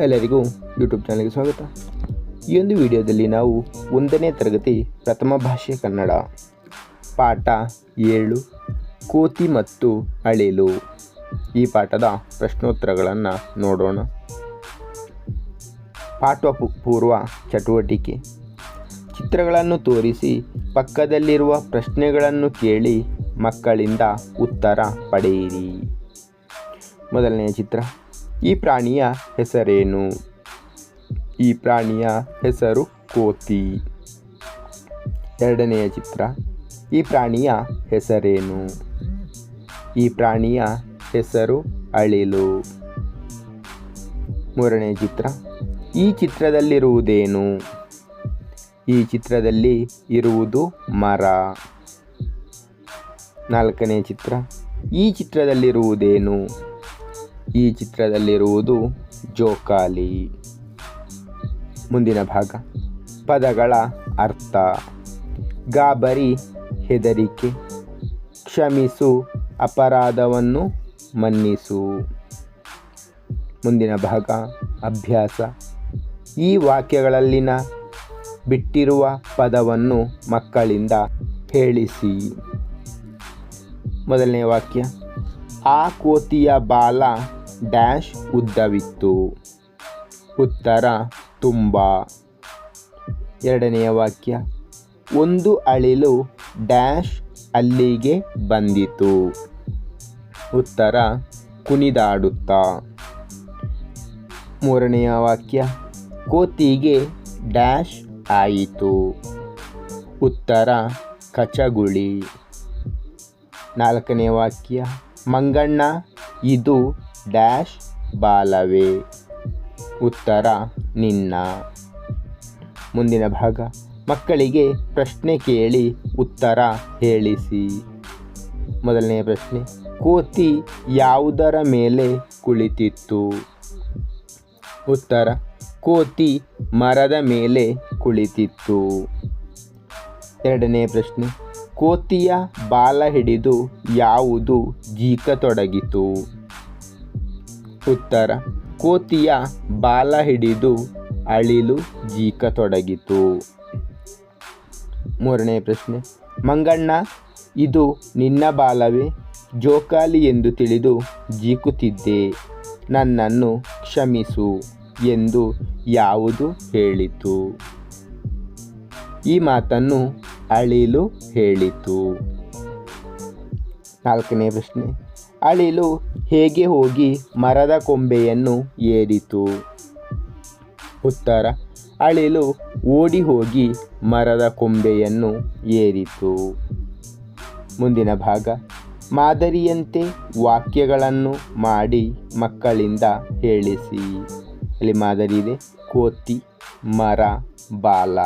ಎಲ್ಲರಿಗೂ ಯೂಟ್ಯೂಬ್ ಚಾನಲ್ಗೆ ಸ್ವಾಗತ. ಈ ಒಂದು ವಿಡಿಯೋದಲ್ಲಿ ನಾವು ಒಂದನೇ ತರಗತಿ ಪ್ರಥಮ ಭಾಷೆ ಕನ್ನಡ ಪಾಠ ಏಳು, ಕೋತಿ ಮತ್ತು ಅಳಿಲು. ಈ ಪಾಠದ ಪ್ರಶ್ನೋತ್ತರಗಳನ್ನು ನೋಡೋಣ. ಪಾಠ ಪೂರ್ವ ಚಟುವಟಿಕೆ. ಚಿತ್ರಗಳನ್ನು ತೋರಿಸಿ ಪಕ್ಕದಲ್ಲಿರುವ ಪ್ರಶ್ನೆಗಳನ್ನು ಕೇಳಿ ಮಕ್ಕಳಿಂದ ಉತ್ತರ ಪಡೆಯಿರಿ. ಮೊದಲನೆಯ ಚಿತ್ರ. ಈ ಪ್ರಾಣಿಯ ಹೆಸರೇನು? ಈ ಪ್ರಾಣಿಯ ಹೆಸರು ಕೋತಿ. ಎರಡನೆಯ ಚಿತ್ರ. ಈ ಪ್ರಾಣಿಯ ಹೆಸರೇನು? ಈ ಪ್ರಾಣಿಯ ಹೆಸರು ಅಳಿಲು. ಮೂರನೇ ಚಿತ್ರ. ಈ ಚಿತ್ರದಲ್ಲಿರುವುದೇನು? ಈ ಚಿತ್ರದಲ್ಲಿ ಇರುವುದು ಮರ. ನಾಲ್ಕನೇ ಚಿತ್ರ. ಈ ಚಿತ್ರದಲ್ಲಿರುವುದೇನು? ಈ ಚಿತ್ರದಲ್ಲಿರುವುದು ಜೋಕಾಲಿ. ಮುಂದಿನ ಭಾಗ. ಪದಗಳ ಅರ್ಥ. ಗಾಬರಿ, ಹೆದರಿಕೆ. ಕ್ಷಮಿಸು, ಅಪರಾಧವನ್ನು ಮನ್ನಿಸು. ಮುಂದಿನ ಭಾಗ. ಅಭ್ಯಾಸ. ಈ ವಾಕ್ಯಗಳಲ್ಲಿನ ಬಿಟ್ಟಿರುವ ಪದವನ್ನು ಮಕ್ಕಳಿಂದ ಹೇಳಿಸಿ. ಮೊದಲನೇ ವಾಕ್ಯ. ಆ ಕೋತಿಯ ಬಾಲ ಡ್ಯಾಶ್ ಉದ್ದವಿತ್ತು. ಉತ್ತರ ತುಂಬ. ಎರಡನೆಯ ವಾಕ್ಯ. ಒಂದು ಅಳಿಲು ಡ್ಯಾಶ್ ಅಲ್ಲಿಗೆ ಬಂದಿತು. ಉತ್ತರ ಕುಣಿದಾಡುತ್ತಾ. ಮೂರನೆಯ ವಾಕ್ಯ. ಕೋತಿಗೆ ಡ್ಯಾಶ್ ಆಯಿತು. ಉತ್ತರ ಕಚಗುಳಿ. ನಾಲ್ಕನೇ ವಾಕ್ಯ. ಮಂಗಣ್ಣ, ಇದು ಡ್ಯಾಶ್ ಬಾಲವೇ? ಉತ್ತರ, ನಿನ್ನ. ಮುಂದಿನ ಭಾಗ. ಮಕ್ಕಳಿಗೆ ಪ್ರಶ್ನೆ ಕೇಳಿ ಉತ್ತರ ಹೇಳಿಸಿ. ಮೊದಲನೆಯ ಪ್ರಶ್ನೆ. ಕೋತಿ ಯಾವುದರ ಮೇಲೆ ಕುಳಿತಿತ್ತು? ಉತ್ತರ, ಕೋತಿ ಮರದ ಮೇಲೆ ಕುಳಿತಿತ್ತು. ಎರಡನೇ ಪ್ರಶ್ನೆ. ಕೋತಿಯ ಬಾಲ ಹಿಡಿದು ಯಾವುದು ಜೀಕತೊಡಗಿತು ಉತ್ತರ, ಕೋತಿಯ ಬಾಲ ಹಿಡಿದು ಅಳಿಲು ಜೀಕತೊಡಗಿತು ಮೂರನೇ ಪ್ರಶ್ನೆ, ಮಂಗಣ್ಣ, ಇದು ನಿನ್ನ ಬಾಲವೇ? ಜೋಕಾಲಿ ಎಂದು ತಿಳಿದು ಜೀಕುತ್ತಿದ್ದೆ ನನ್ನನ್ನು ಕ್ಷಮಿಸು ಎಂದು ಯಾವುದು ಹೇಳಿತು? ಈ ಮಾತನ್ನು ಅಳಿಲು ಹೇಳಿತು. ನಾಲ್ಕನೇ ಪ್ರಶ್ನೆ. ಅಳಿಲು ಹೇಗೆ ಹೋಗಿ ಮರದ ಕೊಂಬೆಯನ್ನು ಏರಿತು? ಉತ್ತರ. ಅಳಿಲು ಓಡಿ ಹೋಗಿ ಮರದ ಕೊಂಬೆಯನ್ನು ಏರಿತು. ಮುಂದಿನ ಭಾಗ. ಮಾದರಿಯಂತೆ ವಾಕ್ಯಗಳನ್ನು ಮಾಡಿ ಮಕ್ಕಳಿಂದ ಹೇಳಿಸಿ. ಅಲ್ಲಿ ಮಾದರಿ ಇದೆ. ಕೋತಿ, ಮರ, ಬಾಲ.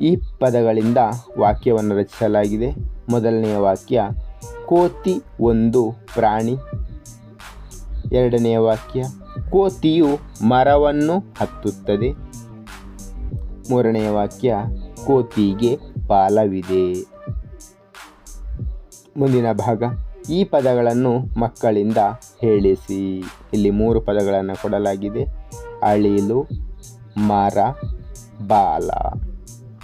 ಈ ಪದಗಳಿಂದ ವಾಕ್ಯವನ್ನು ರಚಿಸಲಾಗಿದೆ. ಮೊದಲನೆಯ ವಾಕ್ಯ, ಕೋತಿ ಒಂದು ಪ್ರಾಣಿ ಎರಡನೆಯ ವಾಕ್ಯ, ಕೋತಿಯು ಮರವನ್ನು ಹತ್ತುತ್ತದೆ ಮೂರನೆಯ ವಾಕ್ಯ, ಕೋತಿಗೆ ಪಾಲವಿದೆ ಮುಂದಿನ ಭಾಗ, ಈ ಪದಗಳನ್ನು ಮಕ್ಕಳಿಂದ ಹೇಳಿಸಿ. ಇಲ್ಲಿ ಮೂರು ಪದಗಳನ್ನು ಕೊಡಲಾಗಿದೆ. ಅಳಿಲು, ಮರ, ಬಾಲ.